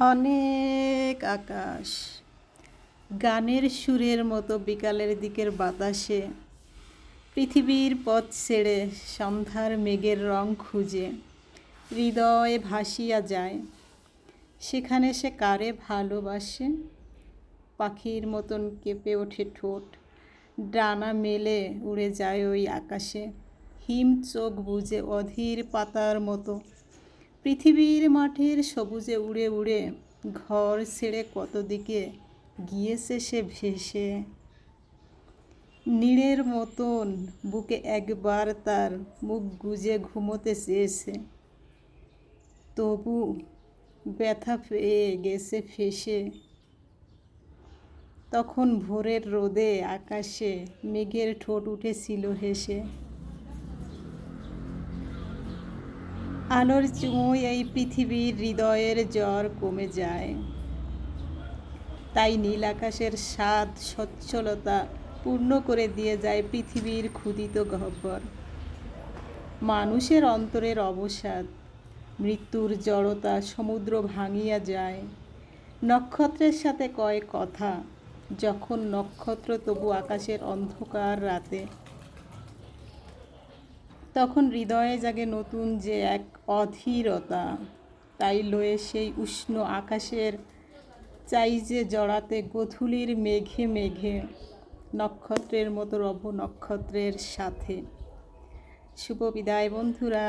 অনেক আকাশ। গানের সুরের মতো বিকালের দিকের বাতাসে পৃথিবীর পথ ছেড়ে সন্ধ্যার মেঘের রং খুঁজে হৃদয়ে ভাসিয়া যায়। সেখানে সে কারে ভালোবাসে? পাখির মতন কেঁপে ওঠে ঠোঁট। ডানা মেলে উড়ে যায় ওই আকাশে। হিম চোখ বুঝে অধীর পাতার মতো পৃথিবীর মাঠের সবুজে উড়ে উড়ে ঘর ছেড়ে কত দিকে গিয়েছে সে ভেসে। নীড়ের মতন বুকে একবার তার মুখ গুজে ঘুমোতে চেয়েছে। তবু ব্যথা পেয়ে গেছে ফেসে। তখন ভোরের রোদে আকাশে মেঘের ঠোঁট উঠেছিল হেসে। আলোর চুঁই এই পৃথিবীর হৃদয়ের জ্বর কমে যায়। তাই নীল আকাশের স্বাদ, সচ্ছলতা পূর্ণ করে দিয়ে যায় পৃথিবীর ক্ষুদিত গহ্বর। মানুষের অন্তরের অবসাদ, মৃত্যুর জড়তা সমুদ্র ভাঙিয়া যায়। নক্ষত্রের সাথে কয় কথা, যখন নক্ষত্র তবু আকাশের অন্ধকার রাতে তখন হৃদয়ে জাগে নতুন যে এক অধীরতা। তাই লয়ে সেই উষ্ণ আকাশের চাই যে জড়াতে গধূলির মেঘে মেঘে, নক্ষত্রের মতো রব নক্ষত্রের সাথে। শুভ বিদায় বন্ধুরা।